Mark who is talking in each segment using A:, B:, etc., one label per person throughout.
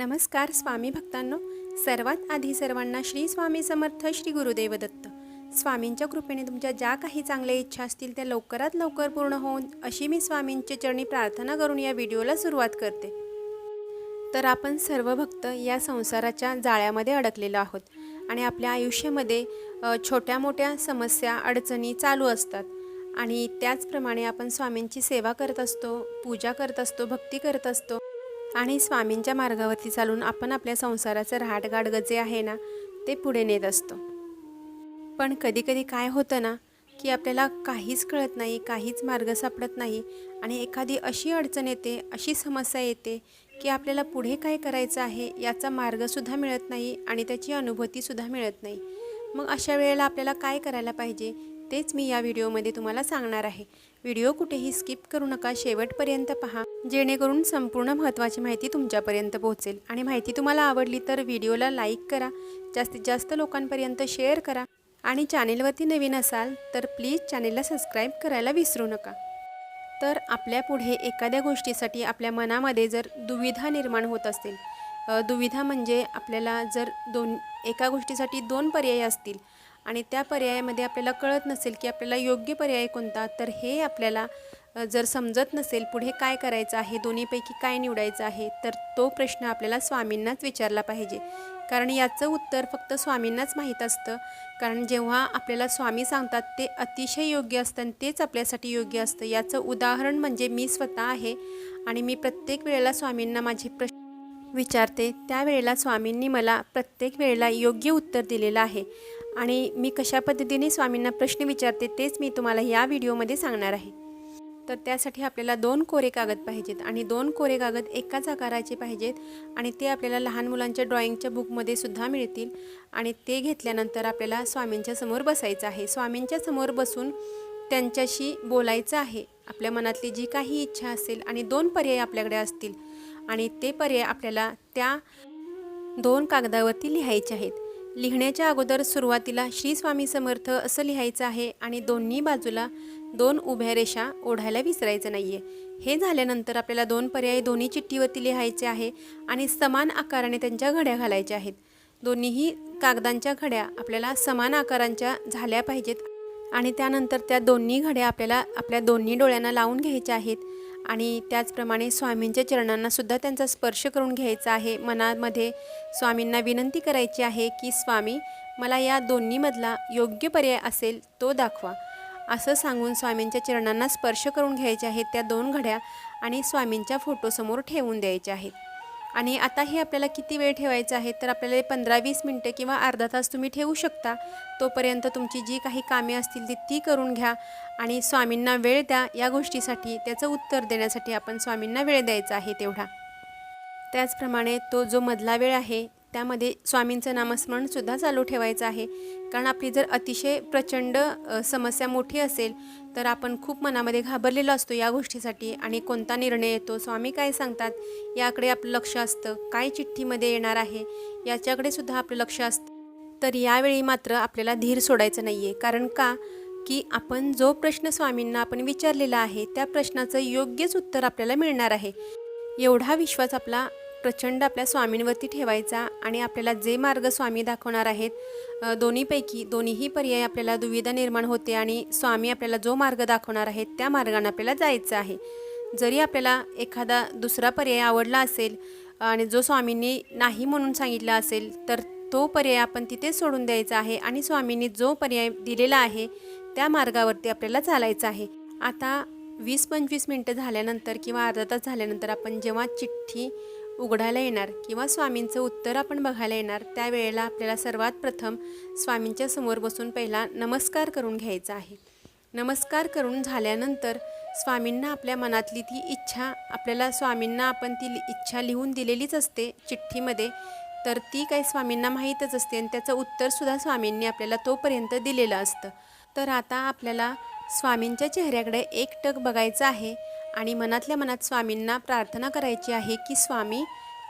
A: नमस्कार स्वामी भक्तांनो. सर्वात आधी सर्वांना श्री स्वामी समर्थ श्री गुरुदेव दत्त स्वामींच्या कृपेने तुमच्या ज्या काही चांगल्या इच्छा असतील त्या लवकरात लवकर पूर्ण होऊन अशी मी स्वामींच्या चरणी प्रार्थना करून या व्हिडिओला सुरुवात करते. तर आपण सर्व भक्त या संसाराच्या जाळ्यामध्ये अडकलेलो आहोत आणि आपल्या आयुष्यामध्ये छोट्या मोठ्या समस्या अडचणी चालू असतात. आणि त्याचप्रमाणे आपण स्वामींची सेवा करत असतो पूजा करत असतो भक्ती करत असतो. आणि स्वामींच्या मार्गावरती चालून आपण आपल्या संसाराचं रहाटगाडगं जे आहे ना ते पुढे नेत असतो. पण कधीकधी काय होतं ना की आपल्याला काहीच कळत नाही काहीच मार्ग सापडत नाही आणि एखादी अशी अडचण येते अशी समस्या येते की आपल्याला पुढे काय करायचं आहे याचा मार्गसुद्धा मिळत नाही आणि त्याची अनुभूतीसुद्धा मिळत नाही. मग अशा वेळेला आपल्याला काय करायला पाहिजे तेच मी या व्हिडिओमध्ये तुम्हाला सांगणार आहे. व्हिडिओ कुठेही स्किप करू नका शेवटपर्यंत पहा. जेणेकरून संपूर्ण महत्त्वाची माहिती तुमच्यापर्यंत पोहोचेल. आणि माहिती तुम्हाला आवडली तर व्हिडिओला लाईक करा जास्तीत जास्त लोकांपर्यंत शेअर करा आणि चॅनेलवरती नवीन असाल तर प्लीज चॅनेलला सबस्क्राईब करायला विसरू नका. तर आपल्या पुढे एखाद्या गोष्टीसाठी आपल्या मनामध्ये जर दुविधा निर्माण होत असेल दुविधा म्हणजे आपल्याला जर दोन एका गोष्टीसाठी दोन पर्याय असतील आणि त्या पर्यायामध्ये आपल्याला कळत नसेल की आपल्याला योग्य पर्याय कोणता तर हे आपल्याला जर समजत नसेल पुढे काय करायचं आहे दोन्हीपैकी काय निवडायचं आहे तर तो प्रश्न आपल्याला स्वामींनाच विचारला पाहिजे. कारण याचं उत्तर फक्त स्वामींनाच माहीत असतं. कारण जेव्हा आपल्याला स्वामी सांगतात ते अतिशय योग्य असतं आणि तेच आपल्यासाठी योग्य असतं. याचं उदाहरण म्हणजे मी स्वतः आहे आणि मी प्रत्येक वेळेला स्वामींना माझे प्रश्न विचारते. त्यावेळेला स्वामींनी मला प्रत्येक वेळेला योग्य उत्तर दिलेलं आहे. आणि मी कशा पद्धतीने स्वामींना प्रश्न विचारते तेच मी तुम्हाला या व्हिडिओमध्ये सांगणार आहे. तर त्यासाठी आपल्याला दोन कोरे कागद पाहिजेत आणि दोन कोरे कागद एकाच आकाराचे पाहिजेत आणि ते आपल्याला लहान मुलांच्या ड्रॉइंगच्या बुकमध्ये सुद्धा मिळतील आणि ते घेतल्यानंतर आपल्याला स्वामींच्या समोर बसायचं आहे. स्वामींच्या समोर बसून त्यांच्याशी बोलायचं आहे. आपल्या मनातली जी काही इच्छा असेल आणि दोन पर्याय आपल्याकडे असतील आणि ते पर्याय आपल्याला त्या दोन कागदावरती लिहायचे आहेत. लिहिण्याच्या अगोदर सुरुवातीला श्री स्वामी समर्थ असं लिहायचं आहे आणि दोन्ही बाजूला दोन उभ्या रेषा ओढायला विसरायचं नाही आहे हे झाल्यानंतर आपल्याला दोन पर्याय दोन्ही चिठ्ठीवरती लिहायचे आहे आणि समान आकाराने त्यांच्या घड्या घालायच्या आहेत. दोन्हीही कागदांच्या घड्या आपल्याला समान आकारांच्या झाल्या पाहिजेत आणि त्यानंतर त्या दोन्ही घड्या आपल्याला आपल्या दोन्ही डोळ्यांना लावून घ्यायच्या आहेत. आणि त्याचप्रमाणे स्वामींच्या चरणांनासुद्धा त्यांचा स्पर्श करून घ्यायचा आहे. मनामध्ये स्वामींना विनंती करायची आहे की स्वामी मला या दोन्हीमधला योग्य पर्याय असेल तो दाखवा. असं सांगून स्वामींच्या चरणांना स्पर्श करून घ्यायचे आहेत त्या दोन घड्या आणि स्वामींच्या फोटोसमोर ठेवून द्यायच्या आहेत. आणि आता हे आपल्याला किती वेळ ठेवायचं आहे? तर आपल्याला पंधरा वीस मिनटं किंवा अर्धा तास तुम्ही ठेवू शकता. तोपर्यंत तुमची जी काही कामे असतील ती ती करून घ्या आणि स्वामींना वेळ द्या. या गोष्टीसाठी त्याचं उत्तर देण्यासाठी आपण स्वामींना वेळ द्यायचा आहे तेवढा. त्याचप्रमाणे तो जो मधला वेळ आहे त्यामध्ये स्वामींचं नामस्मरणसुद्धा चालू ठेवायचं आहे. कारण आपली जर अतिशय प्रचंड समस्या मोठी असेल तर आपण खूप मनामध्ये घाबरलेलो असतो या गोष्टीसाठी. आणि कोणता निर्णय येतो स्वामी काय सांगतात याकडे आपलं लक्ष असतं. काय चिठ्ठीमध्ये येणार आहे याच्याकडे सुद्धा आपलं लक्ष असतं. तर यावेळी मात्र आपल्याला धीर सोडायचं नाही आहे कारण का? की आपण जो प्रश्न स्वामींना आपण विचारलेला आहे त्या प्रश्नाचं योग्यच उत्तर आपल्याला मिळणार आहे. एवढा विश्वास आपला प्रचंड आपल्या स्वामींवरती ठेवायचा आणि आपल्याला जे मार्ग स्वामी दाखवणार आहेत दोन्हीपैकी दोन्हीही पर्याय आपल्याला दुविधा निर्माण होते आणि स्वामी आपल्याला जो मार्ग दाखवणार आहेत त्या मार्गाने आपल्याला जायचं आहे. जरी आपल्याला एखादा दुसरा पर्याय आवडला असेल आणि जो स्वामींनी नाही म्हणून सांगितला असेल तर तो पर्याय आपण तिथेच सोडून द्यायचा आहे आणि स्वामींनी जो पर्याय दिलेला आहे त्या मार्गावरती आपल्याला चालायचं आहे. आता वीस पंचवीस मिनटं झाल्यानंतर किंवा अर्धा तास झाल्यानंतर आपण जेव्हा चिठ्ठी उघडायला येणार किंवा स्वामींचं उत्तर आपण बघायला येणार त्यावेळेला आपल्याला सर्वात प्रथम स्वामींच्या समोर बसून पहिला नमस्कार करून घ्यायचा आहे. नमस्कार करून झाल्यानंतर स्वामींना आपल्या मनातली ती इच्छा आपल्याला स्वामींना आपण ती लि- इच्छा लिहून दिलेलीच असते चिठ्ठीमध्ये. तर ती काही स्वामींना माहीतच असते आणि त्याचं उत्तरसुद्धा स्वामींनी आपल्याला तोपर्यंत दिलेलं असतं. तर आता आपल्याला स्वामींच्या चेहऱ्याकडे एक टक बघायचं आहे. आणि मनातल्या मनात स्वामींना प्रार्थना करायची आहे की स्वामी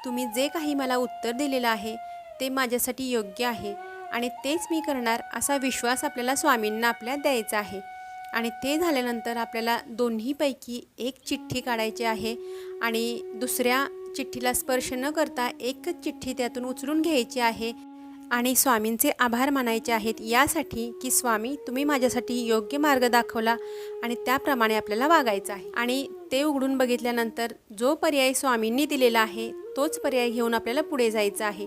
A: तुम्ही जे काही मला उत्तर दिलेलं आहे ते माझ्यासाठी योग्य आहे आणि तेच मी करणार असा विश्वास आपल्याला स्वामींना आपल्या द्यायचा आहे. आणि ते झाल्यानंतर आपल्याला दोन्हीपैकी एक चिठ्ठी काढायची आहे आणि दुसऱ्या चिठ्ठीला स्पर्श न करता एकच चिठ्ठी त्यातून उचलून घ्यायची आहे आणि स्वामींचे आभार मानायचे आहेत यासाठी की स्वामी तुम्ही माझ्यासाठी योग्य मार्ग दाखवला आणि त्याप्रमाणे आपल्याला वागायचं आहे. आणि ते उघडून बघितल्यानंतर जो पर्याय स्वामींनी दिलेला आहे तोच पर्याय घेऊन आपल्याला पुढे जायचं आहे.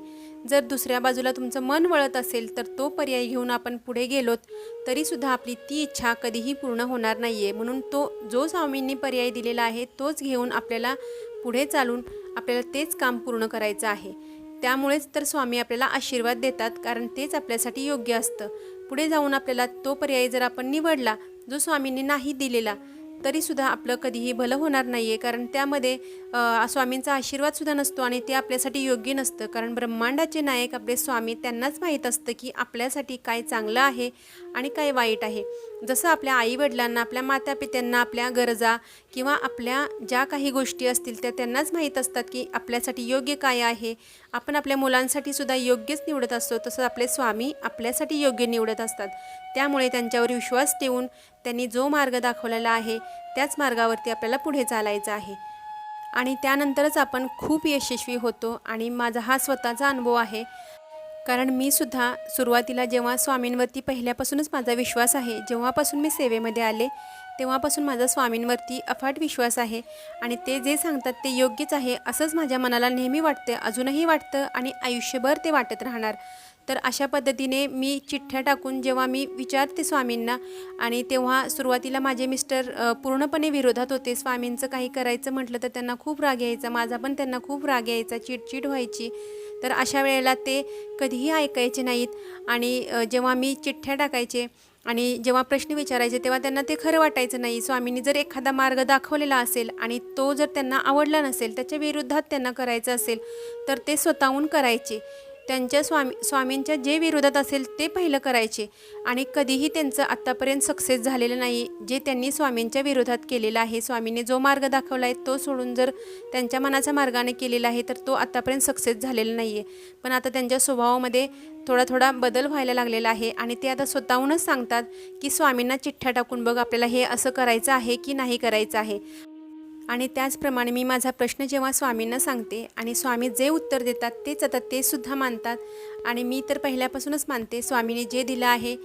A: जर दुसऱ्या बाजूला तुमचं मन वळत असेल तर तो पर्याय घेऊन आपण पुढे गेलोत तरीसुद्धा आपली ती इच्छा कधीही पूर्ण होणार नाही आहे म्हणून तो जो स्वामींनी पर्याय दिलेला आहे तोच घेऊन आपल्याला पुढे चालून आपल्याला तेच काम पूर्ण करायचं आहे. त्यामुळेच तर स्वामी आपल्याला आशीर्वाद देतात कारण तेच आपल्यासाठी योग्य असतं. पुढे जाऊन आपल्याला तो पर्याय जर आपण निवडला जो स्वामींनी नाही दिलेला तरीसुद्धा आपलं कधीही भलं होणार नाही आहे कारण त्यामध्ये स्वामींचा आशीर्वादसुद्धा नसतो आणि ते आपल्यासाठी योग्य नसतं. कारण ब्रह्मांडाचे नायक आपले स्वामी त्यांनाच माहीत असतं की आपल्यासाठी काय चांगलं आहे आणि काय वाईट आहे. जसं आपल्या आईवडिलांना आपल्या मातापित्यांना आपल्या गरजा किंवा आपल्या ज्या काही गोष्टी असतील त्या त्यांनाच माहीत असतात की आपल्यासाठी योग्य काय आहे. आपण आपल्या मुलांसाठी सुद्धा योग्यच निवडत असतो तसं आपले स्वामी आपल्यासाठी योग्य निवडत असतात. त्यामुळे त्यांच्यावर विश्वास ठेवून त्यांनी जो मार्ग दाखवलेला आहे त्याच मार्गावरती आपल्याला पुढे चालायचं आहे. आणि त्यानंतरच आपण खूप यशस्वी होतो आणि माझा हा स्वतःचा अनुभव आहे. कारण मी सुद्धा सुरुवातीला जेव्हा स्वामींवरती पहिल्यापासूनच माझा विश्वास आहे जेव्हापासून मी सेवेमध्ये आले तेव्हापासून माझा स्वामींवरती अफाट विश्वास आहे आणि ते जे सांगतात ते योग्यच आहे असंच माझ्या मनाला नेहमी वाटतं अजूनही वाटतं आणि आयुष्यभर ते वाटत राहणार. तर अशा पद्धतीने मी चिठ्ठ्या टाकून जेव्हा मी विचारते स्वामींना आणि तेव्हा सुरुवातीला माझे मिस्टर पूर्णपणे विरोधात होते. स्वामींचं काही करायचं म्हटलं तर त्यांना खूप राग यायचा माझा पण त्यांना खूप राग यायचा चिडचिड व्हायची. तर अशा वेळेला ते कधीही ऐकायचे नाहीत. आणि जेव्हा मी चिठ्ठ्या टाकायचे आणि जेव्हा प्रश्न विचारायचे तेव्हा त्यांना ते खरं वाटायचं नाही. स्वामींनी जर एखादा मार्ग दाखवलेला असेल आणि तो जर त्यांना आवडला नसेल त्याच्या विरुद्धात त्यांना करायचं असेल तर ते स्वतःहून करायचे. त्यांच्या स्वामी स्वामींच्या जे विरोधात असेल ते पहिलं करायचे. आणि कधीही त्यांचं आत्तापर्यंत सक्सेस झालेलं नाही जे त्यांनी स्वामींच्या विरोधात केलेलं आहे स्वामींनी जो मार्ग दाखवला आहे तो सोडून जर त्यांच्या मनाच्या मार्गाने केलेला आहे तर तो आत्तापर्यंत सक्सेस झालेला नाही आहे पण आता त्यांच्या स्वभावामध्ये थोडा थोडा बदल व्हायला लागलेला आहे आणि ते आता स्वतःहूनच सांगतात की स्वामींना चिठ्ठ्या टाकून बघ आपल्याला हे असं करायचं आहे की नाही करायचं आहे. आणि त्याचप्रमाणे मी माझा प्रश्न जेव्हा स्वामींना सांगते आणि स्वामी जे उत्तर देतात तेच आता ते सुद्धा मानतात आणि मी तर पहिल्यापासूनच मानते स्वामीने जे दिलं आहे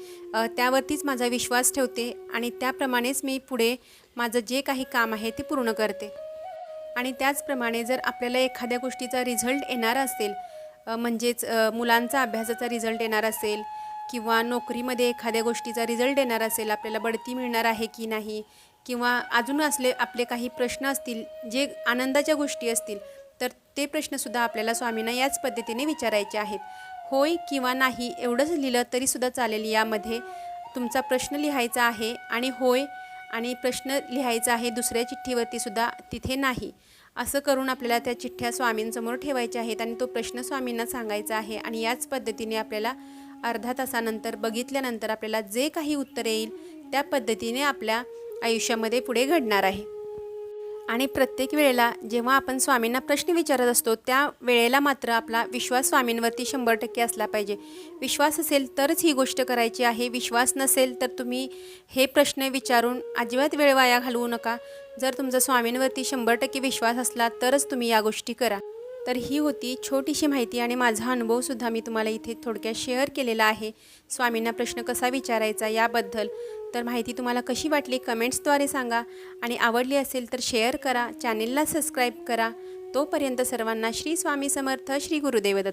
A: त्यावरतीच माझा विश्वास ठेवते आणि त्याप्रमाणेच मी पुढे माझं जे काही काम आहे ते पूर्ण करते. आणि त्याचप्रमाणे जर आपल्याला एखाद्या गोष्टीचा रिझल्ट येणार असेल म्हणजेच मुलांचा अभ्यासाचा रिझल्ट येणार असेल किंवा नोकरीमध्ये एखाद्या गोष्टीचा रिझल्ट येणार असेल आपल्याला बढती मिळणार आहे की नाही किंवा अजून असले आपले काही प्रश्न असतील जे आनंदाच्या गोष्टी असतील तर ते प्रश्नसुद्धा आपल्याला स्वामींना याच पद्धतीने विचारायचे आहेत. होय किंवा नाही एवढंच लिहिलं तरीसुद्धा चालेल यामध्ये. तुमचा प्रश्न लिहायचा आहे आणि होय आणि प्रश्न लिहायचा आहे दुसऱ्या चिठ्ठीवरतीसुद्धा तिथे नाही. असं करून आपल्याला त्या चिठ्ठ्या स्वामींसमोर ठेवायच्या आहेत आणि तो प्रश्न स्वामींना सांगायचा आहे आणि याच पद्धतीने आपल्याला अर्धा तासानंतर बघितल्यानंतर आपल्याला जे काही उत्तर येईल त्या पद्धतीने आपल्या आयुष्यामध्ये पुढे घडणार आहे. आणि प्रत्येक वेळेला जेव्हा आपण स्वामींना प्रश्न विचारत असतो त्या वेळेला मात्र आपला विश्वास स्वामींवरती शंभर टक्के असला पाहिजे. विश्वास असेल तरच ही गोष्ट करायची आहे. विश्वास नसेल तर तुम्ही हे प्रश्न विचारून अजिबात वेळ वाया घालवू नका. जर तुमचा स्वामींवरती शंभर टक्के विश्वास असला तरच तुम्ही या गोष्टी करा. तर ही होती छोटीशी माहिती आणि माझा अनुभवसुद्धा मी तुम्हाला इथे थोडक्यात शेअर केलेला आहे. स्वामींना प्रश्न कसा विचारायचा याबद्दल. तर माहिती तुम्हाला कशी वाटली कमेंट्सद्वारे सांगा. आणि आवडली असेल तर शेअर करा. चॅनेलला सबस्क्राईब करा. तोपर्यंत सर्वांना श्री स्वामी समर्थ श्री गुरुदेवदत्त